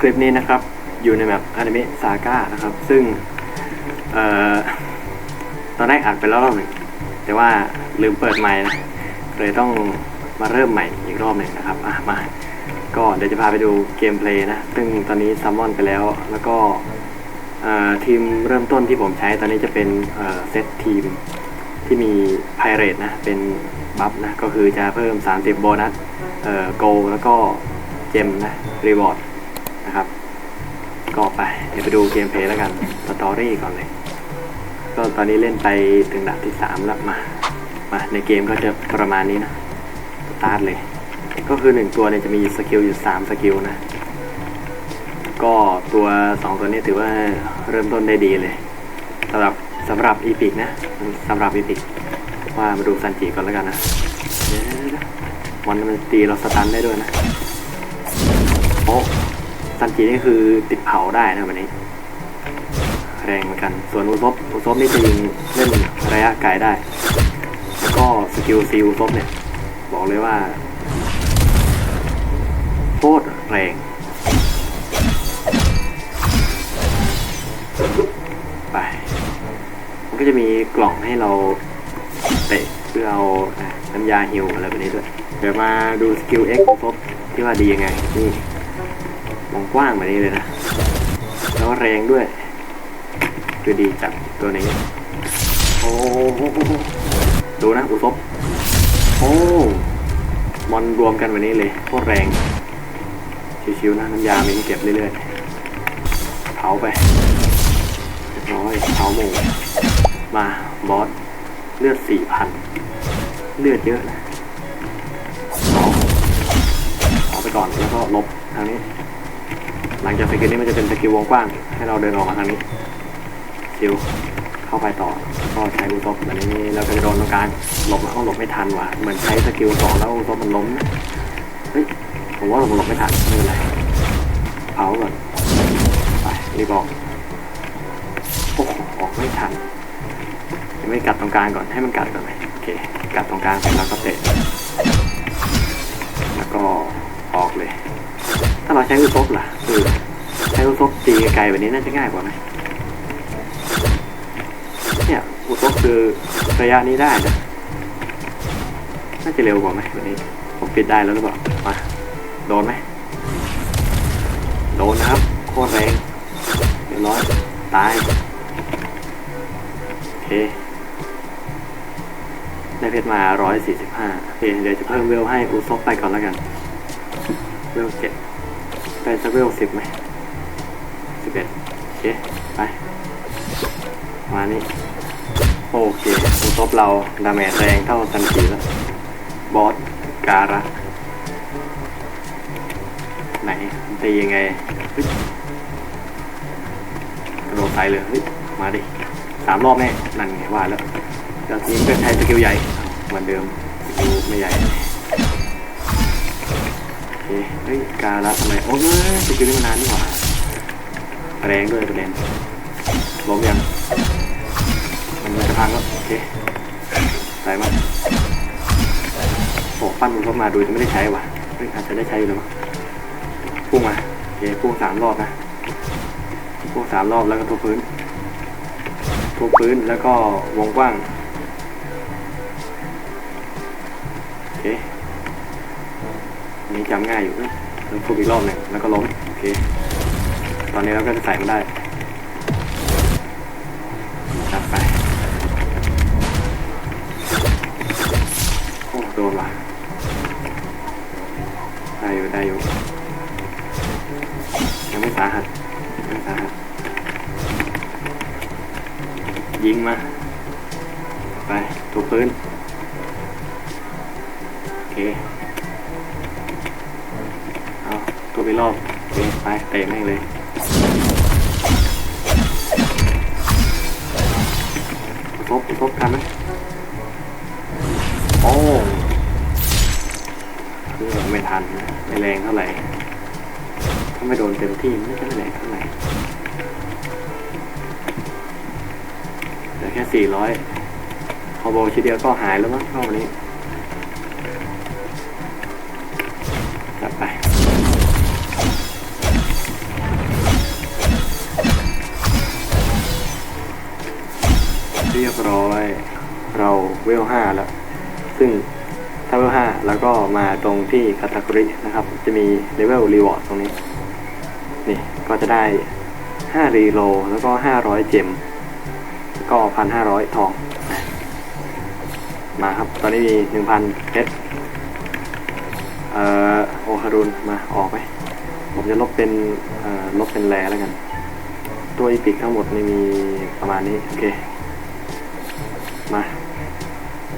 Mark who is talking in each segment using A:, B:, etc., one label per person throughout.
A: คลิปนี้นะครับ อยู่ในแบบอนิเมะซาก้านะครับ ซึ่งเอ่อตอนแรกอัดไปแล้วรอบหนึ่งแต่ว่าลืมเปิดไมค์นะเลยต้องมาเริ่มใหม่อีกรอบหนึ่งนะครับอะมาก็เดี๋ยวจะพาไปดูเกมเพลย์นะ ซึ่งตอนนี้ซัมมอนไปแล้ว แล้วก็เอ่อทีมเริ่มต้นที่ผมใช้ตอนนี้จะเป็นเอ่อเซตทีมที่มีไพเรตนะ เป็นบัฟนะ ก็คือจะเพิ่ม 30 โบนัสเอ่อโกแล้วก็เจมนะ รีวอร์ด นะครับ ก็ไป เดี๋ยวไปดูเกมเพลย์แล้วกันสตอรี่ก่อนเลย ก็ตอนนี้เล่นไปถึงดานที่3แล้วมา มา ในเกมก็จะประมาณนี้นะสตาร์ทเลย ก็คือ1ตัวเนี่ยจะมีสกิลอยู่3สกิลนะ ก็ตัว2ตัวนี้ถือว่าเริ่มต้นได้ดีเลยสำหรับสำหรับอีพิกนะสำหรับอีพิกว่ามาดูซันจิก่อนแล้วกันนะวันมันตีเราสตันได้ด้วยนะโอ้ ซันจินี่คือติดเผาได้นะวันนี้ แรงเหมือนกัน ส่วนอุซบอุซบนี่จะยิงเล่นระยะไกลได้ แล้วก็สกิลซีอุซบเนี่ย บอกเลยว่าโคตรแรงไป มันก็จะมีกล่องให้เราเตะเพื่อเอาน้ำยาฮิวอะไรแบบนี้ด้วย เดี๋ยวมาดูสกิล X ครบที่ว่าดียังไงนี่ มองกว้างแบบนี้เลยนะ แล้วแรงด้วยคือดีจัดตัวนี้ โอ้ดูนะ อุซบโอ้มอนรวมกันแบบนี้เลยโคตรแรง ชิวๆนะ น้ำยามีให้เก็บเรื่อยๆ เผาไปเรียบร้อยเท้าหมูมาบอสเลือดสี่พันเลือดเยอะนะเอาเอาไปก่อนแล้วก็ลบทางนี้ หลังจากสกิลนี้มันจะเป็นสกิลวงกว้าง ให้เราเดินออกมาทางนี้ชิวเข้าไปต่อก็ใช้อุซบแบบนี้แล้วก็จะโดนตรงกลางหลบแล้วก็หลบไม่ทันว่ะเหมือนใช้สกิลสองแล้วอุซบมันล้มเฮ้ยผมว่าผมหลบไม่ทันไม่เป็นไรเผาก่อนไปรีบออกโอ้โหออกไม่ทันยังไม่กัดตรงกลางก่อนให้มันกัดก่อนไหมโอเคกัดตรงกลางเสร็จแล้วก็เตะแล้วก็ออกเลย ถ้าเราใช้อุซบล่ะคือใช้อุซบตีไกลแบบนี้น่าจะง่ายกว่าไหมเนี่ยอุซบคือระยะนี้ได้นะน่าจะเร็วกว่าไหมแบบนี้ ผมปิดได้แล้วหรือเปล่ามาโดนไหมโดนนะครับโคตรแรงเรียบร้อยตายโอเคได้เพชรมา 145โอเคเดี๋ยวจะเพิ่มเวลให้อุซบไปก่อนแล้วกันเวลเจ็ด ไปสักเวลสิบไหมสิบเอ็ดโอเค ไป มานี่ โอเคอุซบเรา ดาเมจแรงเท่าซันจิแล้ว บอส การะ ไหนตียังไงกระโดดใส่เลยเฮ้ย มาดิสามรอบแน่นั่นไงว่าแล้วแล้วทีนี้ก็ใช้สกิลใหญ่ เหมือนเดิมสกิลไม่ใหญ่ เฮ้ยการละทำไม โอ้ยสกิลนี่มันนานนี่หว่าแรงด้วยประเด็นล้มยัง มันจะพังแล้ว โอเคใส่มาโอ้ปั้นมันเข้ามาดูจะไม่ได้ใช้ว่ะอาจจะได้ใช้อยู่แล้วมั้งพุ่งมาโอเคพุ่งสามรอบนะพวกสามรอบแล้วก็ทุบพื้นทุบพื้นแล้วก็วงกว้างโอเค อันนี้ำง่ายอยู่แล้วทุบอีกรอบหนึ่งแล้วก็ล้มโอเค ตอนนี้เราก็จะใส่มันได้จัดไปโอ้โดนว่ะได้อยู่ได้อยู่ยังไม่สาหัสยังไม่สาหัสยิงมา ไปถูกพื้นโอเค ตัวไปรอบโอเคไปเตะแม่งเลยทบทบทันไหมโอ้คือไม่ทันไม่แรงเท่าไหร่ถ้าไม่โดนเต็มที่ไม่ใช่ไม่แรงเท่าไหร่เหลือแค่สี่ร้อยคอโบทีเดียวก็หายแล้วมั้งรอบนี้ เราเวลห้าแล้ว ซึ่งถ้าเวลห้าแล้วก็มาตรงที่คาตา o r y นะครับ จะมีเลเวลรีวอร์ดตรงนี้ นี่ก็จะได้5รีโลแล้วก็500เจมแล้วก็1,500ทอง มาครับ ตอนนี้มี1,000เพชรเอ่อโอคารุนมาออกไหมผมจะลบเป็นเอ่อลบเป็นแรแล้วกัน ตัวอีพิกทั้งหมดนี่มีประมาณนี้ โอเค มา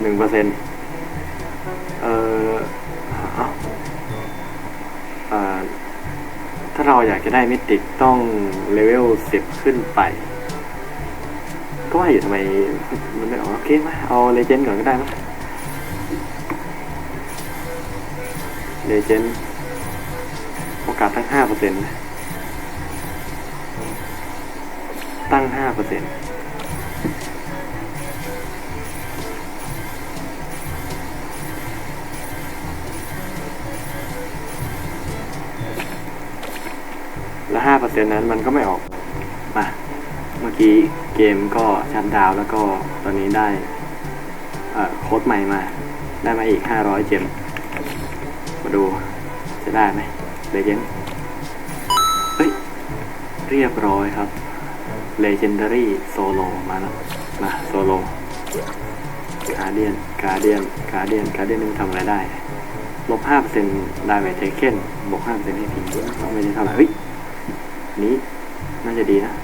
A: หนึ่งเปอร์เซ็นต์เอ่อเออถ้าเราอยากจะได้มิติต้องเลเวลสิบขึ้นไป ก็ว่าอยู่ทำไม มันไม่ออกโอเคมาเอาเลเจนด์ก่อนก็ได้มั้ยเลเจนด์โอกาสตั้งห้าเปอร์เซ็นต์ตั้งห้าเปอร์เซ็นต์ และห้าเปอร์เซ็นต์นั้นมันก็ไม่ออกมาเมื่อกี้เกมก็ชัดดาวแล้วก็ตอนนี้ได้โค้ดใหม่มา ได้มาอีก 500 เจมมาดูจะได้ไหมเลเจนด์เฮ้ย เรียบร้อยครับ Legendary Solo มาแล้ว มาโซโลกาเดียนกาเดียนกาเดียนกาเดียนนี่ทำอะไรได้ ลบ5%ได้ไหมเทเคนบวก5%ให้พีก็ไม่ได้เท่าไหร่เฮ้ย นี้น่าจะดีนะ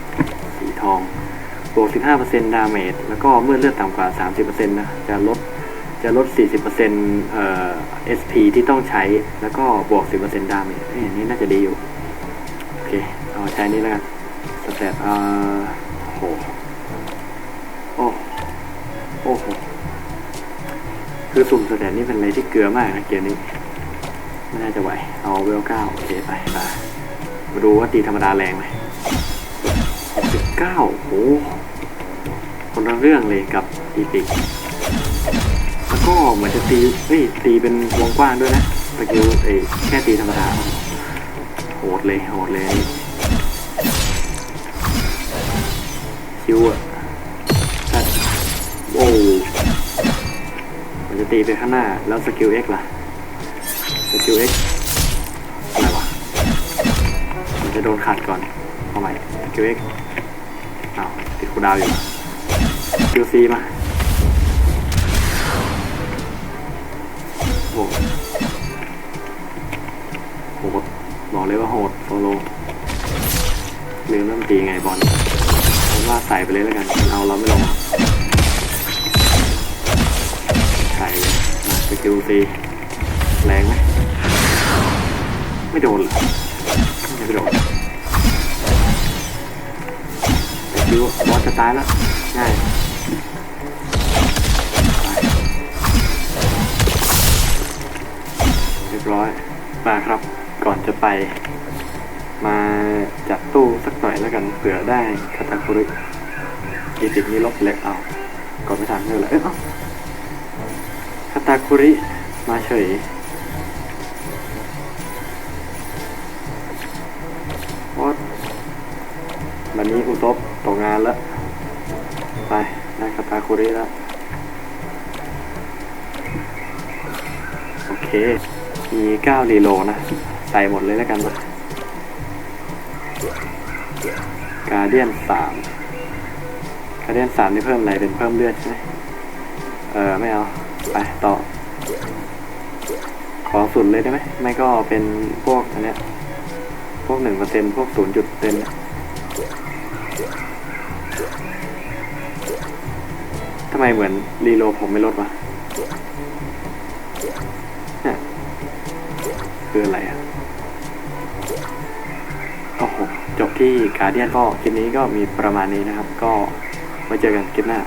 A: สีทอง บวก 15%ดาเมจ แล้วก็เมื่อเลือดต่ำกว่า 30%นะ จะลด จะลด 40%เอ่อ SP ที่ต้องใช้ แล้วก็บวก 10%ดาเมจเอ้ยอันนี้น่าจะดีอยู่ โอเค เอาใช้นี้แล้วกัน สเตตเอ่อโห โอ้ โอ้โห คือสุ่มสเตตนี่เป็นอะไรที่เกลือมากนะเกมนี้ ไม่น่าจะไหว เอาเวลเก้าโอเคไปไป มาดูว่าตีธรรมดาแรงไหมสิบเก้าโอ้คนละเรื่องเลยกับอีพิกแล้วก็เหมือนจะตีเฮ้ยตีเป็นวงกว้างด้วยนะสกิลเอ้ยแค่ตีธรรมดาโหดเลยโหดเลยคิวอะโอ้มันจะตีไปข้างหน้าแล้วสกิล X ล่ะสกิล X อะ จะโดนขัดก่อนเอาใหม่สกิล X อ้าวติดคูดาวอยู่ QC มาโหดโหดบอกเลยว่าโหดโซโลลืมเริ่มตีไงบอลผมว่าใส่ไปเลยแล้วกันเอาเราไม่ลงใส่เลยมาสกิลซีแรงไหมไม่โดนเหรอ ไม่โดนแต่คิวบอสจะตายแล้วง่ายเรียบร้อยมาครับ ก่อนจะไป มาจัดตู้สักหน่อยแล้วกันเผื่อได้คาตาคุริยีสิบนี้ลบเล็กเอา ก่อนไม่ทันเลยเอ้ยเอ้าคาตาคุริมาเฉย วันนี้อุซบตกงานแล้ว ไปได้คาตาคุริแล้ว โอเค มี9รีโลนะ ใส่หมดเลยแล้วกันกาเดียนสามกาเดียนสามนี่เพิ่มอะไรเป็นเพิ่มเลือดใช่ไหมเออ ไม่เอา ไป ต่อ ขอสุดเลยได้ไหม ไม่ก็เป็นพวกอันเนี้ย พวกหนึ่งเปอร์เซ็นพวกศูนย์จุดเซน ทำไมเหมือนรีโลผมไม่ลดวะนี่คืออะไรอะ โอ้โห จบที่การเดียนก็คลิปนี้ก็มีประมาณนี้นะครับ ก็ไว้เจอกันคลิปหน้า